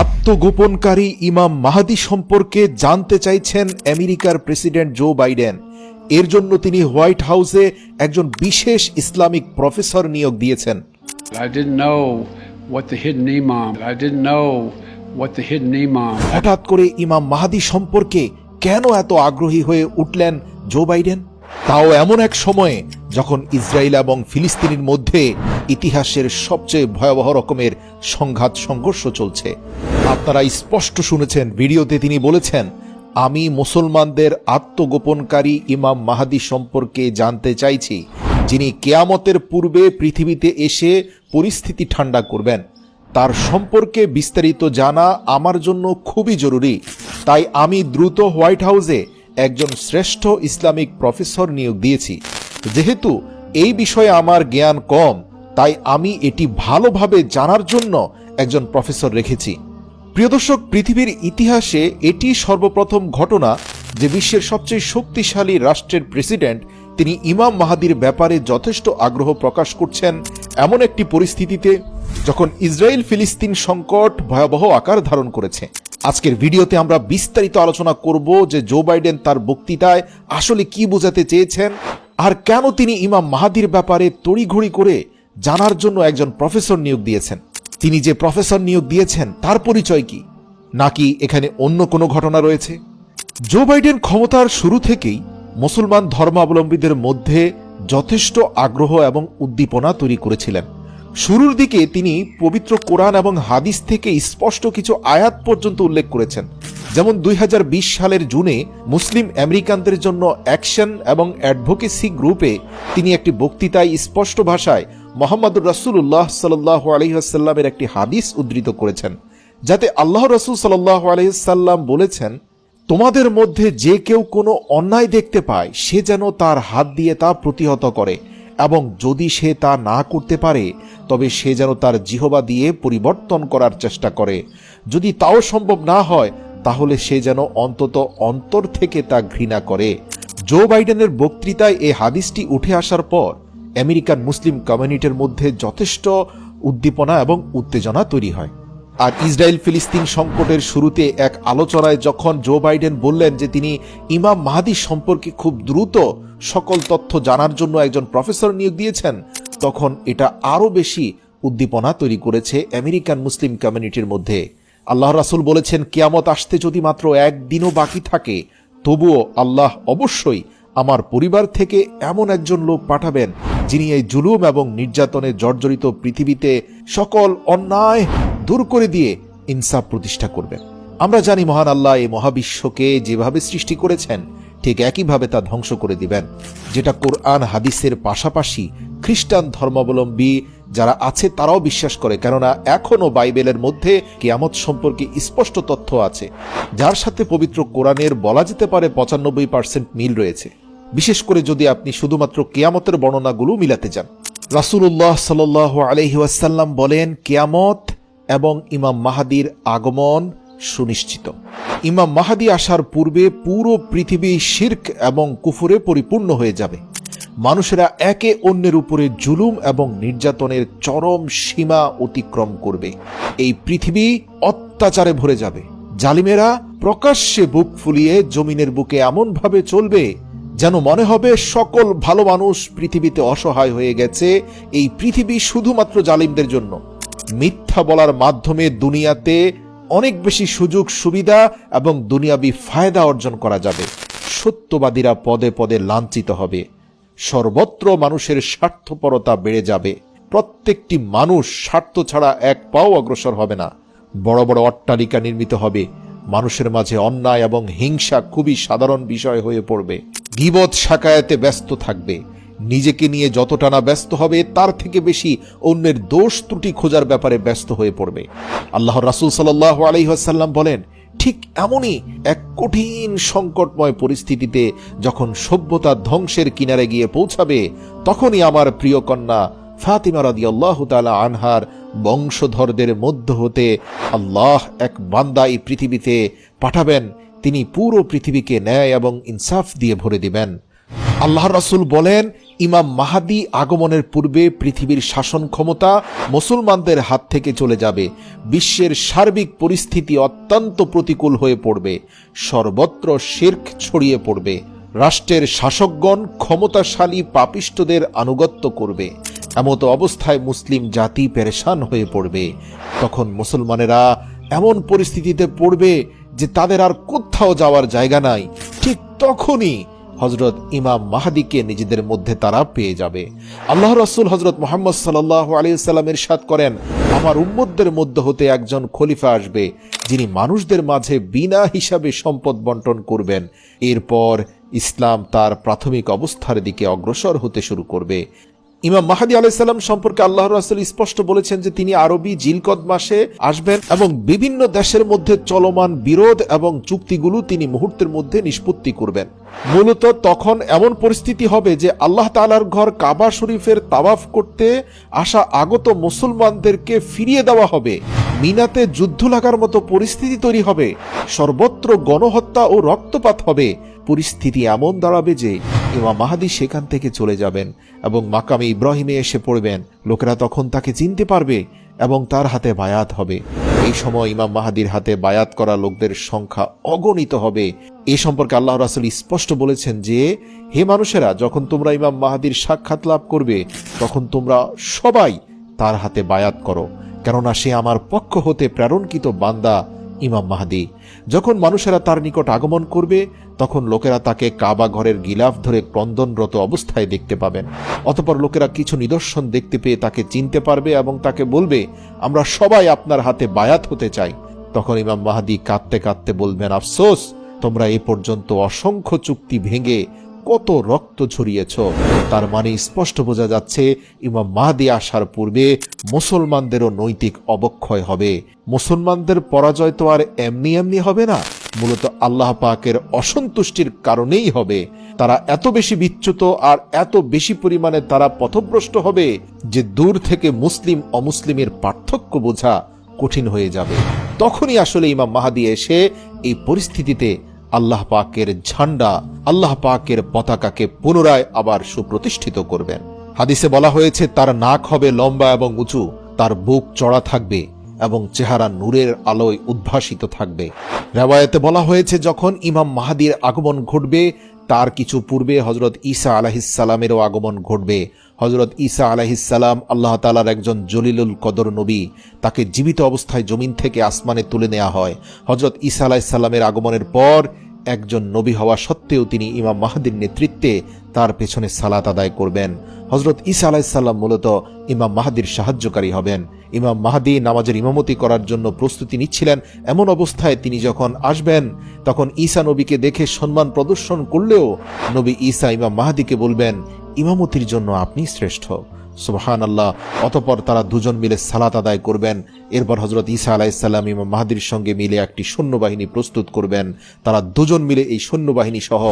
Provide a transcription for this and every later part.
আত্মগোপনকারী ইমাম মাহাদি সম্পর্কে জানতে চাইছেন আমেরিকার প্রেসিডেন্ট জো বাইডেন। এর জন্য তিনি হোয়াইট হাউসে একজন বিশেষ ইসলামিক প্রফেসর নিয়োগ দিয়েছেন. হঠাৎ করে ইমাম মাহাদি সম্পর্কে কেন এত আগ্রহী হয়ে উঠলেন জো বাইডেন? তাও এমন এক সময়ে যখন ইসরায়েল এবং ফিলিস্তিনের মধ্যে ইতিহাসের সবচেয়ে ভয়াবহ রকমের সংঘাত সংঘর্ষ চলছে। আপনারা স্পষ্ট শুনেছেন, ভিডিওতে তিনি বলেছেন, আমি মুসলমানদের আত্মগোপনকারী ইমাম মাহাদি সম্পর্কে জানতে চাইছি। যিনি কেয়ামতের পূর্বে পৃথিবীতে এসে পরিস্থিতি ঠান্ডা করবেন। তার সম্পর্কে বিস্তারিত জানা আমার জন্য খুবই জরুরি। তাই আমি দ্রুত হোয়াইট হাউসে একজন শ্রেষ্ঠ ইসলামিক প্রফেসর নিয়োগ দিয়েছি। যেহেতু এই বিষয়ে আমার জ্ঞান কম তাই আমি এটি ভালোভাবে জানার জন্য একজন প্রফেসর রেখেছি। প্রিয় দর্শক, পৃথিবীর ইতিহাসে এটি সর্বপ্রথম ঘটনা যে বিশ্বের সবচেয়ে শক্তিশালী রাষ্ট্রের প্রেসিডেন্ট তিনি ইমাম মাহাদির ব্যাপারে যথেষ্ট আগ্রহ প্রকাশ করছেন এমন একটি পরিস্থিতিতে যখন ইসরায়েল ফিলিস্তিন সংকট ভয়াবহ আকার ধারণ করেছে। আজকের ভিডিওতে আমরা বিস্তারিত আলোচনা করব যে জো বাইডেন তার বক্তৃতায় আসলে কি বোঝাতে চেয়েছেন আর কেন তিনি ইমাম মাহাদির ব্যাপারে তড়িঘড়ি করে জানার জন্য একজন প্রফেসর নিয়োগ দিয়েছেন। তিনি যে প্রফেসর নিয়োগ দিয়েছেন, তার পরিচয় কি? নাকি এখানে অন্য কোনো ঘটনা রয়েছে? জো বাইডেন ক্ষমতার শুরু থেকেই মুসলমান ধর্মাবলম্বীদের মধ্যে যথেষ্ট আগ্রহ এবং উদ্দীপনা তৈরি করেছিলেন। শুরুর দিকে তিনি পবিত্র কোরআন এবং হাদিস থেকে স্পষ্ট কিছু আয়াত পর্যন্ত উল্লেখ করেছেন। যেমন দুই হাজার বিশ সালের জুনে মুসলিম আমেরিকানদের জন্য অ্যাকশন এবং অ্যাডভোকেসি গ্রুপে তিনি একটি বক্তৃতায় স্পষ্ট ভাষায় মোহাম্মদুর রাসুল্লাহ সাল্লাহ আলহিহাসাল্লামের একটি হাদিস উদ্ধৃত করেছেন, যাতে আল্লাহ রসুল সাল্লাহ আলহিসাল্লাম বলেছেন, তোমাদের মধ্যে যে কেউ কোনো অন্যায় দেখতে পায়, সে যেন তার হাত দিয়ে তা প্রতিহত করে, এবং যদি সে তা না করতে পারে, তবে সে যেন তার জিহবা দিয়ে পরিবর্তন করার চেষ্টা করে। যদি তাও সম্ভব না হয়, তাহলে সে যেন অন্তত অন্তর থেকে তা ঘৃণা করে। জো বাইডেনের বক্তৃতায় এই হাদিসটি উঠে আসার পর আমেরিকান মুসলিম কমিউনিটির মধ্যে যথেষ্ট উদ্দীপনা এবং উত্তেজনা তৈরি হয়। আর ইসরায়েল ফিলিস্তিন সংকটের শুরুতে এক আলোচনায় যখন জো বাইডেন বললেন যে তিনি ইমাম মাহাদি সম্পর্কে খুব দ্রুত সকল তথ্য জানার জন্য একজন প্রফেসর নিয়োগ দিয়েছেন, তখন এটা আরও বেশি উদ্দীপনা তৈরি করেছে আমেরিকান মুসলিম কমিউনিটির মধ্যে। আল্লাহ রাসুল বলেছেন, কিয়ামত আসতে যদি মাত্র একদিনও বাকি থাকে, তবুও আল্লাহ অবশ্যই আমার পরিবার থেকে এমন একজন লোক পাঠাবেন যিনি এই জুলুম এবং নির্যাতনে জর্জরিত পৃথিবীতে সকল অন্যায় দূর করে দিয়ে ইনসাফ প্রতিষ্ঠা করবেন। আমরা জানি মহান আল্লাহ এই মহাবিশ্বকে যেভাবে সৃষ্টি করেছেন, ঠিক একইভাবে তা ধ্বংস করে দিবেন। যেটা কোরআন হাদিসের পাশাপাশি খ্রিস্টান ধর্মাবলম্বী যারা আছে তারাও বিশ্বাস করে, কেননা এখনও বাইবেলের মধ্যে কিয়ামত সম্পর্কে স্পষ্ট তথ্য আছে। যার সাথে পবিত্র কোরআনের বলা যেতে পারে পঁচানব্বই পার্সেন্ট মিল রয়েছে। বিশেষ করে যদি আপনি শুধুমাত্র কেয়ামতের বর্ণনাগুলো মিলাতে যান। রাসুল্লাহ সাল আলহি ওয়াসাল্লাম বলেন, কেয়ামত এবং ইমাম মাহাদির আগমন সুনিশ্চিত। ইমাম মাহাদি আসার পূর্বে পুরো পৃথিবী শির্ক এবং কুফুরে পরিপূর্ণ হয়ে যাবে। মানুষেরা একে অন্যের উপরে জুলুম এবং নির্যাতনের চরম সীমা অতিক্রম করবে। এই পৃথিবী অত্যাচারে ভরে যাবে। জালিমেরা প্রকাশ্যে বুক ফুলিয়ে জমিনের বুকে এমনভাবে চলবে যেন মনে হবে সকল ভালো মানুষ পৃথিবীতে অসহায় হয়ে গেছে, এই পৃথিবী শুধুমাত্র জালিমদের জন্য। মিথ্যা বলার মাধ্যমে দুনিয়াতে অনেক বেশি সুযোগ, সুবিধা এবং দুনিয়াবি ফায়দা অর্জন করা যাবে। সত্যবাদীরা পদে পদে লাঞ্ছিত হবে। সর্বত্র মানুষের স্বার্থপরতা বেড়ে যাবে। প্রত্যেকটি মানুষ স্বার্থ ছাড়া এক পাও অগ্রসর হবে না। বড় বড় অট্টালিকা নির্মিত হবে। মানুষের মাঝে অন্যায় এবং হিংসা খুবই সাধারণ বিষয় হয়ে পড়বে। গিবত শাকায়াতে ব্যস্ত থাকবে। নিজেকে নিয়ে যতটা না ব্যস্ত হবে, তার থেকে বেশি অন্যের দোষ ত্রুটি খোঁজার ব্যাপারে ব্যস্ত হয়ে পড়বে। আল্লাহ রাসুল সাল্লাহ আলহিহাসাল্লাম বলেন, ঠিক এমনই এক কঠিন সংকটময় পরিস্থিতিতে যখন সভ্যতা ধ্বংসের কিনারে গিয়ে পৌঁছাবে, তখনই আমার প্রিয় কন্যা ফাতিমা রাদি আল্লাহ তালা আনহার বংশধরদের মধ্য হতে আল্লাহ এক বান্দা এই পৃথিবীতে পাঠাবেন তিনি পুরো পৃথিবীকে ন্যায় এবং ইনসাফ দিয়ে ভরে দিবেন। আল্লাহ রাসুল বলেন, ইমাম মাহাদি আগমনের পূর্বে পৃথিবীর শাসন ক্ষমতা মুসলমানদের হাত থেকে চলে যাবে। বিশ্বের সার্বিক পরিস্থিতি অত্যন্ত প্রতিকূল হয়ে পড়বে। সর্বত্র শির্ক ছড়িয়ে পড়বে। রাষ্ট্রের শাসকগণ ক্ষমতাশালী পাপিষ্টদের আনুগত্য করবে। এমতো অবস্থায় মুসলিম জাতি পেরেশান হয়ে পড়বে। তখন মুসলমানেরা এমন পরিস্থিতিতে পড়বে যে তাদের আর কোথাও যাওয়ার জায়গা নাই, ঠিক তখনই হজরত ইমাম মাহাদিকে নিজেদের মধ্যে তারা পেয়ে যাবে। আল্লাহ রসুল হজরত মোহাম্মদ সাল্লাহ আলিয়াল্লামের সাদ করেন, আমার উম্মতদের মধ্য হতে একজন খলিফা আসবে, যিনি মানুষদের মাঝে বিনা হিসাবে সম্পদ বন্টন করবেন। এরপর ইসলাম তার প্রাথমিক অবস্থার দিকে অগ্রসর হতে শুরু করবে। ইমাম মাহাদি আলাইসাল্লাম সম্পর্কে আল্লাহ রাসুল স্পষ্ট বলেছেন যে তিনি আরবি জিলকদ মাসে আসবেন এবং বিভিন্ন দেশের মধ্যে চলমান বিরোধ এবং চুক্তিগুলো তিনি মুহূর্তের মধ্যে নিষ্পত্তি করবেন। মূলত তখন এমন পরিস্থিতি হবে যে আল্লাহ তালার ঘর কাবা শরীফের তাওয়াফ করতে আসা আগত মুসলমানদেরকে ফিরিয়ে দেওয়া হবে। মিনাতে যুদ্ধ লাগার মতো পরিস্থিতি তৈরি হবে। সর্বত্র গণহত্যা ও রক্তপাত হবে। পরিস্থিতি এমন দাঁড়াবে যে ইমাম মাহাদি সেখান থেকে চলে যাবেন এবং মাকামে ইব্রাহিমে এসে পড়বেন। লোকেরা তখন তাকে চিনতে পারবে এবং তার হাতে বায়াত হবে। এই সময় ইমাম মাহাদির হাতে বায়াত করা লোকদের সংখ্যা অগণিত হবে। এ সম্পর্কে আল্লাহ রাসুল স্পষ্ট বলেছেন যে, হে মানুষেরা, যখন তোমরা ইমাম মাহাদির সাক্ষাৎ লাভ করবে, তখন তোমরা সবাই তার হাতে বায়াত করো। কেননা সে আমার পক্ষ হতে প্রেরণকৃত বান্দা ইমাম মাহাদি। যখন মানুষেরা তার নিকট আগমন করবে, তখন লোকেরা তাকে কাবা ঘরের গিলাফ ধরে ক্রন্দনরত অবস্থায় দেখতে পাবেন। অতপর লোকেরা কিছু নিদর্শন দেখতে পেয়ে তাকে চিনতে পারবে এবং তাকে বলবে, আমরা সবাই আপনার হাতে বায়াত হতে চাই। তখন ইমাম মাহাদি কাঁদতে কাঁদতে বলবেন, আফসোস, তোমরা এ পর্যন্ত অসংখ্য চুক্তি ভেঙে কত রক্ত ঝরিয়েছ? তার মানে স্পষ্ট বোঝা যাচ্ছে, ইমাম মাহাদি আসার পূর্বে মুসলমানদেরও নৈতিক অবক্ষয় হবে। মুসলমানদের পরাজয় তো আর এমনি এমনি হবে না, মূলত আল্লাহ পাকের অসন্তুষ্টির কারণেই হবে। তারা এত বেশি বিচ্যুত আর এত বেশি পরিমাণে তারা পথভ্রষ্ট হবে যে দূর থেকে মুসলিম অমুসলিমের পার্থক্য বোঝা কঠিন হয়ে যাবে। তখনই আসলে ইমাম মাহাদি এসে এই পরিস্থিতিতে আল্লাহ পাকের ঝান্ডা আল্লাহ পাকের পতাকাকে পুনরায় আবার সুপ্রতিষ্ঠিত করবেন। হাদিসে বলা হয়েছে, তার নাক হবে লম্বা এবং উঁচু, তার বুক চড়া থাকবে এবং চেহারা নূরের আলোয় উদ্ভাসিত থাকবে। রেওয়ায়তে বলা হয়েছে, যখন ইমাম মাহাদির আগমন ঘটবে, তার কিছু পূর্বে হজরত ঈসা আলাহিসাল্লামেরও আগমন ঘটবে। হজরত ঈসা আলাহিসাল্লাম আল্লাহ তালার একজন জলিলুল কদর নবী, তাকে জীবিত অবস্থায় জমিন থেকে আসমানে তুলে নেওয়া হয়। হজরত ঈসা আলাহিসাল্লামের আগমনের পর একজন নবী হওয়া সত্ত্বেও তিনি ইমাম মাহাদির নেতৃত্বে তার পেছনে সালাত আদায় করবেন। হজরত ঈসা আলাহিসাল্লাম মূলত ইমাম মাহাদির সাহায্যকারী হবেন। ইমাম মাহাদি নামাজের ইমামতি করার জন্য প্রস্তুতি নিচ্ছিলেন। এমন অবস্থায় তিনি যখন আসবেন, তখন ঈসা নবীকে দেখে সম্মান প্রদর্শন করলেও নবী ঈসা ইমাম মাহাদিকে বলবেন ইমামতির জন্য আপনি শ্রেষ্ঠ। সুবাহান আল্লাহ অতপর তারা দুজন মিলে সালাত আদায় করবেন। এরপর হজরত ঈসা আলাইসাল্লাম ইমাম মাহাদির সঙ্গে মিলে একটি সৈন্যবাহিনী প্রস্তুত করবেন। তারা দুজন মিলে এই সৈন্যবাহিনী সহ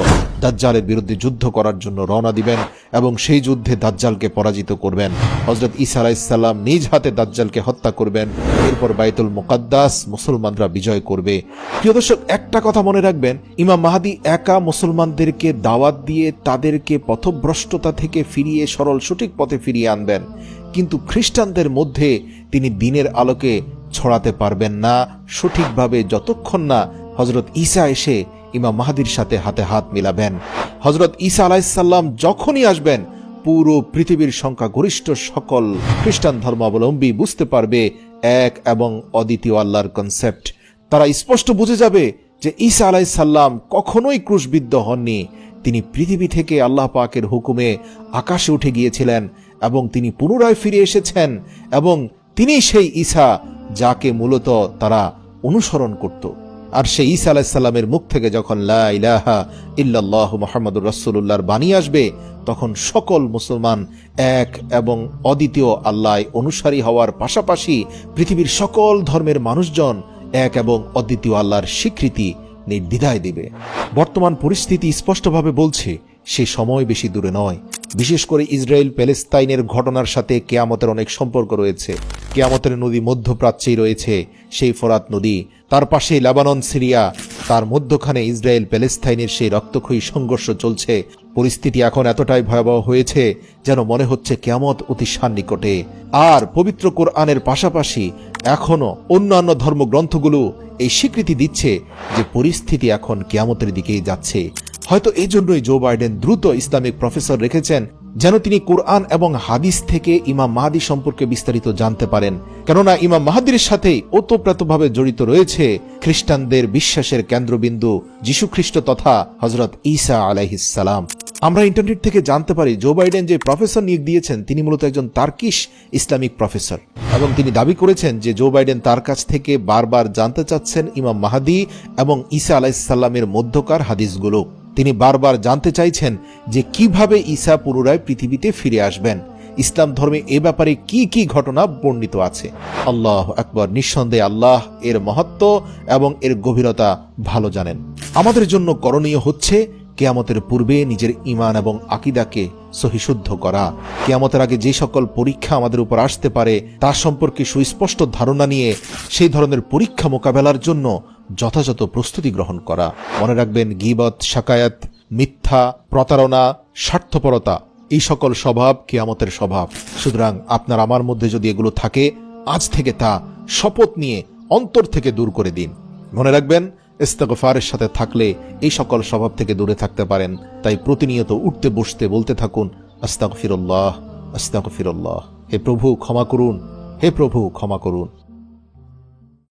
দাজ্জালের বিরুদ্ধে যুদ্ধ করার জন্য রওনা দিবেন এবং সেই যুদ্ধে দাজ্জালকে পরাজিত করবেন। হজরত ঈসা আলাইসাল্লাম নিজ হাতে দাজ্জালকে হত্যা করবেন। এরপর বাইতুল মোকাদ্দাস মুসলমানরা বিজয় করবে। প্রিয় দর্শক, একটা কথা মনে রাখবেন, ইমাম মাহাদি একা মুসলমানদেরকে দাওয়াত দিয়ে তাদেরকে পথভ্রষ্টতা থেকে ফিরিয়ে সরল সঠিক পথে ফিরিয়ে আনবেন। কিন্তু খ্রিস্টানদের মধ্যে তিনি দিনের আলোকে ছড়াতে পারবেন না। সঠিকভাবে যতক্ষণ না হজরত ঈসা এসে ইমাম মাহাদির সাথে হাতে হাত মিলাবেন। হজরত ঈসা আলাইসাল্লাম যখনই আসবেন, পুরো পৃথিবীর সংখ্যা গরিষ্ঠ সকল খ্রিস্টান ধর্মাবলম্বী বুঝতে পারবে এক এবং অদ্বিতীয় আল্লাহর কনসেপ্ট তারা স্পষ্ট বুঝে যাবে যে ঈসা আলাইসাল্লাম কখনোই ক্রুশবিদ্ধ হননি। তিনি পৃথিবী থেকে আল্লাহ পাকের হুকুমে আকাশে উঠে গিয়েছিলেন এবং তিনি পুনরায় ফিরে এসেছেন এবং তিনি সেই ঈসা যাকে মূলত তারা অনুসরণ করত। আর সেই ঈসা আলাইসাল্লামের মুখ থেকে যখন লা ইলাহা ইল্লাল্লাহু মুহাম্মাদুর রাসূলুল্লাহর বাণী আসবে, তখন সকল মুসলমান এক এবং অদ্বিতীয় আল্লাহ অনুসারী হওয়ার পাশাপাশি পৃথিবীর সকল ধর্মের মানুষজন এক এবং অদ্বিতীয় আল্লাহর স্বীকৃতি নির্দ্বিধায় দিবে। বর্তমান পরিস্থিতি স্পষ্টভাবে বলছে, সে সময় বেশি দূরে নয়। বিশেষ করে ইসরায়েল প্যালেস্তাইনের ঘটনার সাথে কেয়ামতের অনেক সম্পর্ক রয়েছে। কেয়ামতের নদী মধ্যপ্রাচ্যেই রয়েছে সেই ফরাত নদী। তার পাশে লেবানন, সিরিয়া, তার মধ্যখানে ইসরায়েল প্যালেস্তাইনের সেই রক্তক্ষয়ী সংঘর্ষ চলছে। পরিস্থিতি এখন এতটাই ভয়াবহ হয়েছে যেন মনে হচ্ছে কেয়ামত অতি সান্নিকটে। আর পবিত্র কোরআনের পাশাপাশি এখনও অন্যান্য ধর্মগ্রন্থগুলো এই স্বীকৃতি দিচ্ছে যে পরিস্থিতি এখন কেয়ামতের দিকেই যাচ্ছে। হয়তো এই জন্যই জো বাইডেন দ্রুত ইসলামিক প্রফেসর রেখেছেন যেন তিনি কোরআন এবং হাদিস থেকে ইমাম মাহাদি সম্পর্কে বিস্তারিত জানতে পারেন। কেননা ইমাম মাহাদির সাথেই ওতপ্রোতভাবে জড়িত রয়েছে খ্রিস্টানদের বিশ্বাসের কেন্দ্রবিন্দু যীশুখ্রিস্ট তথা হজরত ঈসা আলাইহিসালাম আমরা ইন্টারনেট থেকে জানতে পারি জো বাইডেন যে প্রফেসর নিয়োগ দিয়েছেন, তিনি মূলত একজন তার্কিশ ইসলামিক প্রফেসর এবং তিনি দাবি করেছেন যে জো বাইডেন তার কাছ থেকে বারবার জানতে চাচ্ছেন ইমাম মাহাদি এবং ঈসা আলাইসাল্লামের মধ্যকার হাদিসগুলো। তিনি বারবার জানতে চাইছেন যে কীভাবে ঈসা পুনরায় পৃথিবীতে ফিরে আসবেন। ইসলাম ধর্মে এ ব্যাপারে কি কি ঘটনা বর্ণিত আছে? আল্লাহ আকবর। নিঃসন্দেহে আল্লাহ এর মহত্ব এবং এর গভীরতা ভালো জানেন। আমাদের জন্য করণীয় হচ্ছে কেয়ামতের পূর্বে নিজের ইমান এবং আকিদাকে সহিশুদ্ধ করা। কেয়ামতের আগে যে সকল পরীক্ষা আমাদের উপর আসতে পারে, তার সম্পর্কে সুস্পষ্ট ধারণা নিয়ে সেই ধরনের পরীক্ষা মোকাবেলার জন্য যথাযথ প্রস্তুতি গ্রহণ করা। মনে রাখবেন, গিবত, শাকায়াত, মিথ্যা, প্রতারণা, স্বার্থপরতা, এই সকল স্বভাব কেয়ামতের স্বভাব। সুতরাং আপনার আমার মধ্যে যদি এগুলো থাকে, আজ থেকে তা শপথ নিয়ে অন্তর থেকে দূর করে দিন। মনে রাখবেন, ইস্তেগফারের সাথে থাকলে এই সকল স্বভাব থেকে দূরে থাকতে পারেন। তাই প্রতিনিয়ত উঠতে, বসতে, বলতে থাকুন, আস্তাগফিরুল্লাহ আস্তাগফিরুল্লাহ। হে প্রভু, ক্ষমা করুন, হে প্রভু, ক্ষমা করুন।